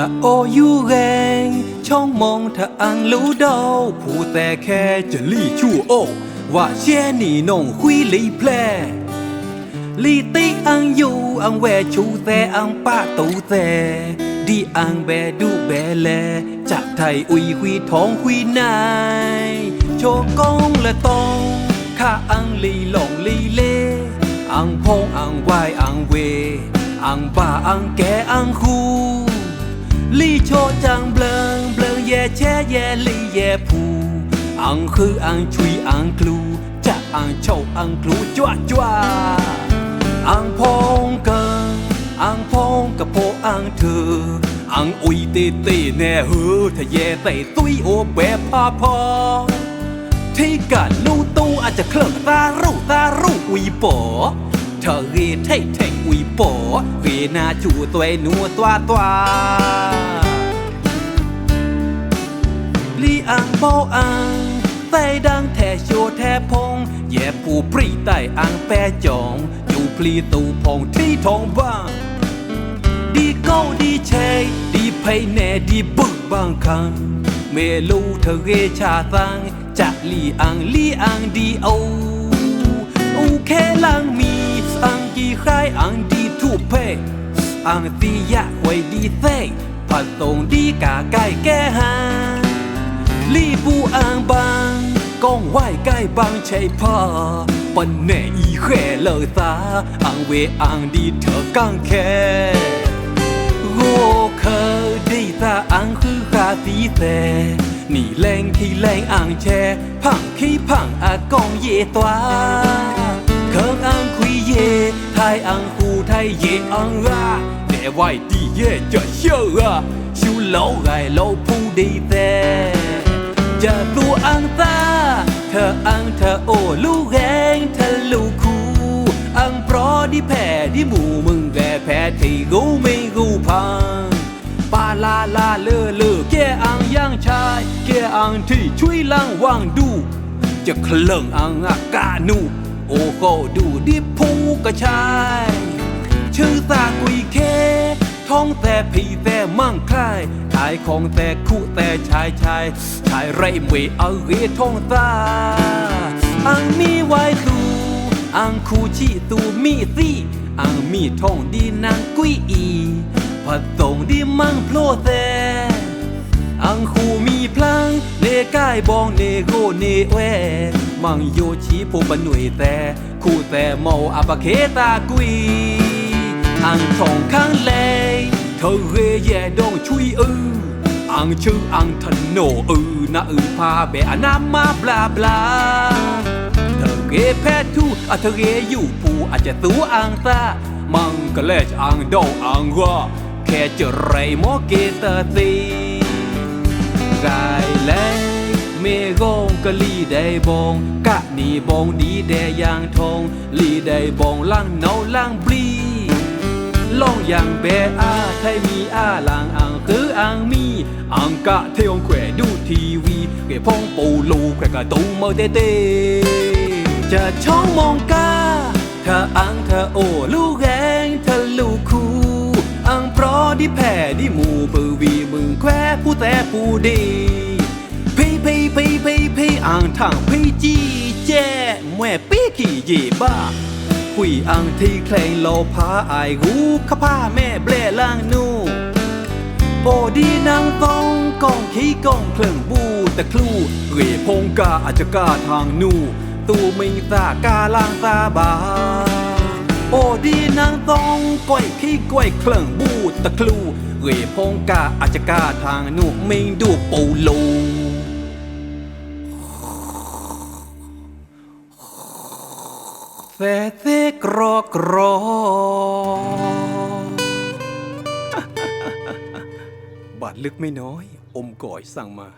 จะโอยูแรงช่องมองถ้าอังรู้เดาผู้แต่แค่จะลี่ชั่วโอว่าเช่หนี่น้องคุยลีแพร่ลีติอังอยู่อังแวชูแต่อังป้าตูแต่ดีอังแบดูแบแล จากไทยอุยคุยท้องคุยนายโชกงและตองข้าอังลีหลงลีเลอังพงอังวายอังเว อังป่าอังแกอังคู ลี่โชจังเบลงเบลงแย่แช่แย่ลี่แย่ผูอังคืออังชุยอังคลูจะอังโชอังคลูจ้วจ้วอังพงเกิงอังพงกะโพอังเธอ อังอุยเตเตแน่เฮอถ้าแย่เตตุยโอแบพาพอที่กันลู่ตู้อาจจะเคลื่อนตารู้ตารู้อุยปอ เธอเรเท่เท่อุยโปอเรนาจูตัวหนัวตัวตัวลีอังเบาอังใต้ดังแท่โชแท่พงแย่ผู้ปรีใต้อังแปรจองอยู่พลีตูพงที่ทองบ้างดีเก้าดีเชยดีไพแน่ดีบึกบางคังเมลูเธอเรชาตังจะลีอังลีอังดีโอาโอเคลังมี อังกีคายอังดีทุเพอังตียะหวยดีเซ่ผัดตรงดีกาไก่แก้หาลีปูอังบางก้องไหวใกล้บางใช่พ่อปันแน่อีแค่เลอตาอังเวอังดีเธอกังแค่โง่เคยได้ตาอังคือขาสีแต่นี่แรงที่แรงอ่างแช่พังขี้พังอากองเยตวเคิงอังคุยเยไทยอังคูไทยเยอังรา แต่ไว้ดีเย่จะเชื่อชิวเหลาไงเหลาผู้ดีแต่จะตัวอังตาเธออังเธอโอ้ลูกแหงเธอลูกคูอังเพราะดิแพ้ดิหมูมึงแกแพ้ที่กูไม่กูพังปาลาลาเลอเลอแกอังย่างชายแกอังที่ช่วยล่างว่างดู จะเคลื่องอังอากานู โอ้ก็ดูดิผูกระชาย ชื่อตากุยเคท้องแต่ผีแต่มั่งคลายขายของแต่คู่แต่ชายชายชายไรเมเอาเรท้องตาอังมีไว้ตูอังคูชิตูมีสิอังมีท่องดีนางกุยอีผัดตงดีมั่งโพลแต่อังคูมีพลัง กายบองเนโกเนแวมังโยชิโพบหน่ยแต่คู่แต่เมาอาปะเคตากุยอังทองข้างเลเธอเรแย่ดองชุยอืออังชื่ออังทันโนอือนะอือพาเบอนามาบลาบลาเธอเกแพ้ทูอาเธอเกอยู่ผู้อาจจะตัวอังตามังก็เลจอังดองอังว่าแค่จะไรหมอเกตาตีกายแล เมกงก็ลีได้บองกะนี่บองดีแดยางทองลีได้บองลังเนาลังบลีลองอย่างแบอาไทยมีอาลางอังคืออังมีอังกะเที่ยวแขวดูทีวีเก็บพองปูลูแขวกะตูเมาเตเตจะช่องมองกาเธออังเธอโอลูกแกงเธอลูกคูอังเพราะดิแผ่ดิหมูปือวีมึงแควผู้แต่ผู้ดี พี่พี่อังทางพี่จีแจ้แม่ปี้ขี่เย่บ้าคุยอังที่เคลงโลพาอายหูข้าผ้าแม่เบลล่างนูโบดีนางต้องกองขี้กองเครื่องบูต่คลูเรพงกาอาจจะกาทางนูตูมิงตากาลางตาบา โอดีนางต้องก้อยขี้ก้อยเครื่องบูตะคลูเรพงกาอาจจะกาทางนูมิงดูปูลู แซ่เซกรอกรอบาดลึกไม่น้อย อมก่อยสั่งมา